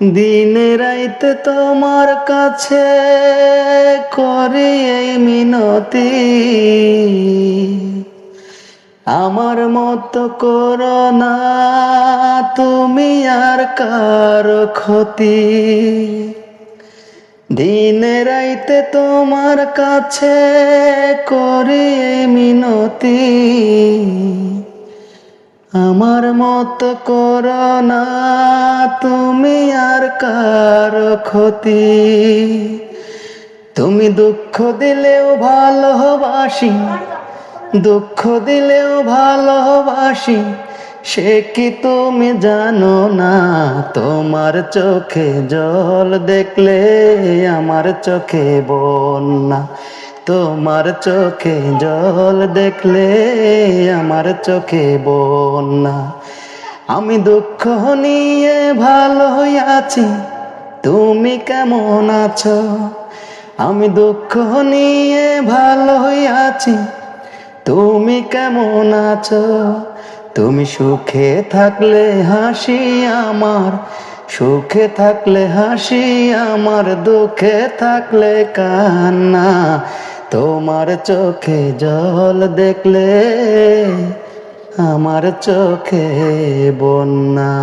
দিনে রাইতে তোমার কাছে করি এই মিনতি। আমার মতো করো না, তুমি আর কার ক্ষতি। দিন রাইতে তোমার কাছে করি মিনতি। আমার মত করো না, তুমি আর কার ক্ষতি। তুমি দুঃখ দিলেও ভালোবাসি, দুঃখ দিলেও ভালোবাসি, সে কি তুমি জানো না? তোমার চোখে জল দেখলে আমার চোখে বন্যা। তোমার চোখে জল দেখলে আমার চোখে বন্যা। আমি দুঃখ নিয়ে ভালো আছি, তুমি কেমন আছো? আমি দুঃখ নিয়ে ভালো আছি, তুমি কেমন আছো? তুমি সুখে থাকলে হাসি আমার, সুখে থাকলে হাসি আমার, দুঃখে থাকলে কান্না। তোমার চোখে জল দেখলে আমার চোখে বন্যা।